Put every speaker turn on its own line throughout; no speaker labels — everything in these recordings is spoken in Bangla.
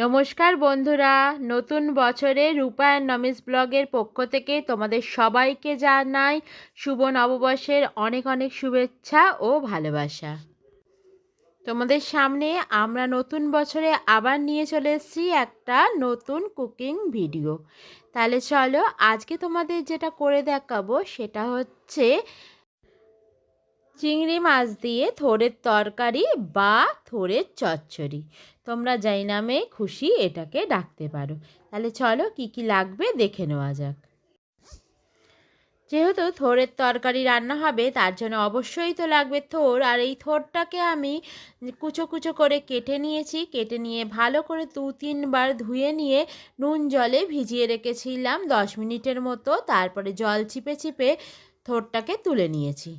নমস্কার বন্ধুরা, নতুন বছরে রূপায়ণ নমিস ব্লগের পক্ষ থেকে তোমাদের সবাইকে জানাই শুভ নববর্ষের অনেক অনেক শুভেচ্ছা ও ভালোবাসা। তোমাদের সামনে আমরা নতুন বছরে আবার নিয়ে চলে এসেছি একটা নতুন কুকিং ভিডিও। তাহলে চলো আজকে তোমাদের যেটা করে দেখাবো সেটা হচ্ছে চিংড়ি মাছ দিয়ে থোড়ের তরকারি বা থোড়ের চচ্চড়ি। তোমরা যাই নামে খুশি এটাকে ডাকতে পারো। তাহলে চলো কি কি লাগবে দেখে নেওয়া যাক। যেহেতু থোরের তরকারি রান্না হবে, তার জন্য অবশ্যই তো লাগবে থোর। আর এই থোরটাকে আমি কুচো কুচো করে কেটে নিয়েছি। কেটে নিয়ে ভালো করে দু, তিনবার ধুয়ে নিয়ে নুন জলে ভিজিয়ে রেখেছিলাম দশ মিনিটের মতো। তারপরে জল চিপে চিপে থোরটাকে তুলে নিয়েছি।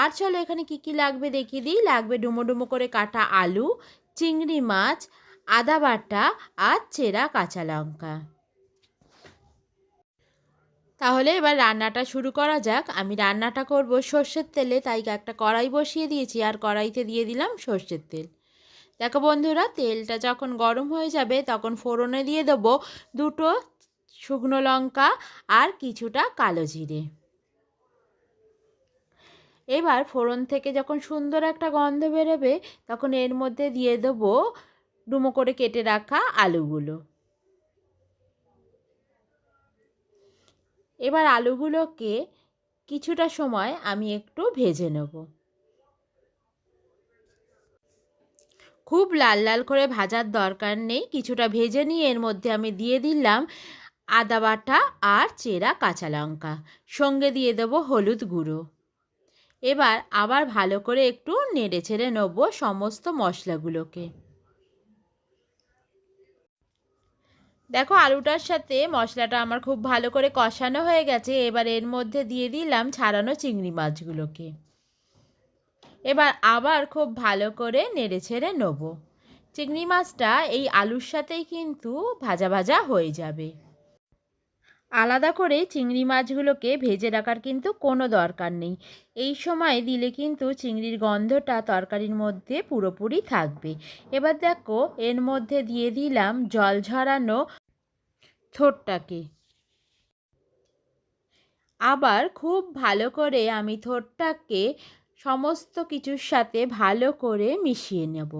আর চলো এখানে কি কি লাগবে দেখিয়ে দিই। লাগবে ডুমো ডুমো করে কাটা আলু চিংড়ি মাছ, আদা বাটা আর চেরা কাঁচা লঙ্কা। তাহলে এবার রান্নাটা শুরু করা যাক। আমি রান্নাটা করব সর্ষের তেলে, তাই একটা কড়াই বসিয়ে দিয়েছি আর কড়াইতে দিয়ে দিলাম সর্ষের তেল। দেখো বন্ধুরা, তেলটা যখন গরম হয়ে যাবে তখন ফোড়নে দিয়ে দেবো দুটো শুকনো লঙ্কা আর কিছুটা কালো জিরে। এবার ফোড়ন থেকে যখন সুন্দর একটা গন্ধ বেরোবে, তখন এর মধ্যে দিয়ে দেবো ডুমো করে কেটে রাখা আলুগুলো। এবার আলুগুলোকে কিছুটা সময় আমি একটু ভেজে নেব। খুব লাল লাল করে ভাজার দরকার নেই, কিছুটা ভেজে নিয়ে এর মধ্যে আমি দিয়ে দিলাম আদা বাটা আর চেরা কাঁচা লঙ্কা। সঙ্গে দিয়ে দেবো হলুদ গুঁড়ো। এবার আবার ভালো করে একটু নেড়ে ছেড়ে নেব সমস্ত মশলাগুলোকে। দেখো আলুটার সাথে মশলাটা আমার খুব ভালো করে কষানো হয়ে গেছে, এবার এর মধ্যে দিয়ে দিলাম ছাড়ানো চিংড়ি মাছগুলোকে। এবার আবার খুব ভালো করে নেড়ে ছেড়ে নেব। চিংড়ি মাছটা এই আলুর সাথেই কিন্তু ভাজা ভাজা হয়ে যাবে। আলাদা করে চিংড়ি মাছগুলোকে ভেজে রাখার কিন্তু কোনো দরকার নেই। এই সময় দিলে কিন্তু চিংড়ির গন্ধটা তরকারির মধ্যে পুরোপুরি থাকবে। এবার দেখো, এর মধ্যে দিয়ে দিলাম জল ঝরানো থোরটাকে আবার খুব ভালো করে আমি থোরটাকে সমস্ত কিছুর সাথে ভালো করে মিশিয়ে নেব।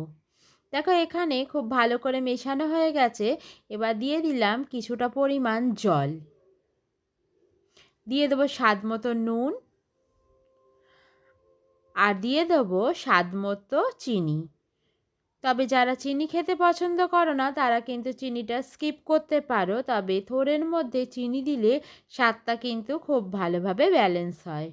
দেখো, এখানে খুব ভালো করে মেশানো হয়ে গেছে। এবার দিয়ে দিলাম কিছুটা পরিমাণ জল। দিয়ে দেবো স্বাদ মতো নুন আর দিয়ে দেবো স্বাদ মতো চিনি। তবে যারা চিনি খেতে পছন্দ করো না, তারা কিন্তু চিনিটা স্কিপ করতে পারো, তবে থোড়ের মধ্যে চিনি দিলে স্বাদটা কিন্তু খুব ভালোভাবে ব্যালেন্স হয়।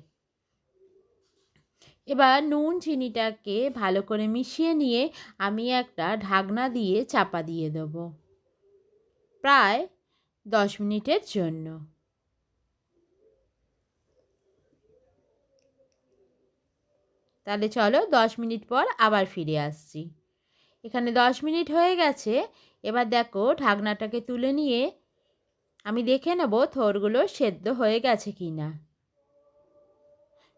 এবার নুন চিনিটাকে ভালো করে মিশিয়ে নিয়ে আমি একটা ঢাকনা দিয়ে চাপা দিয়ে দেবো, প্রায় দশ মিনিটের জন্য। তাহলে চলো দশ মিনিট পর আবার ফিরে আসছি। এখানে দশ মিনিট হয়ে গেছে। এবার দেখো ঢাকনাটাকে তুলে নিয়ে আমি দেখে নেব থোরগুলো সেদ্ধ হয়ে গেছে কি না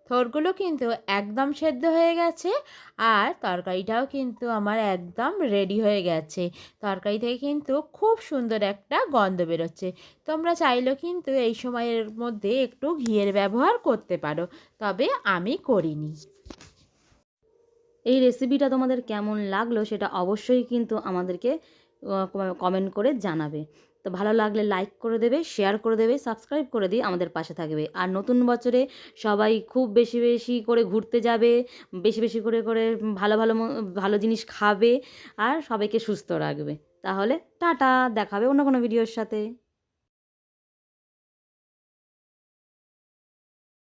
থোরগুলো কিন্তু একদম সেদ্ধ হয়ে গেছে আর তরকারিটাও কিন্তু আমার একদম রেডি হয়ে গেছে। তরকারি থেকে কিন্তু খুব সুন্দর একটা গন্ধ বেরোচ্ছে। তোমরা চাইলেও কিন্তু এই সময়ের মধ্যে একটু ঘিয়ের ব্যবহার করতে পারো, তবে আমি করিনি।
এই রেসিপিটা তোমাদের কেমন লাগল সেটা অবশ্যই কিন্তু আমাদেরকে কমেন্ট করে জানাবে। তো ভালো লাগলে লাইক করে দেবে শেয়ার করে দেবে সাবস্ক্রাইব করে দিয়ে আমাদের পাশে থাকবে। আর নতুন বছরে সবাই খুব বেশি বেশি করে ঘুরতে যাবে, বেশি বেশি করে করে ভালো ভালো ভালো জিনিস খাবে, আর সবাইকে সুস্থ রাখবে। তাহলে টাটা, দেখাবে অন্য কোনো ভিডিওর সাথে।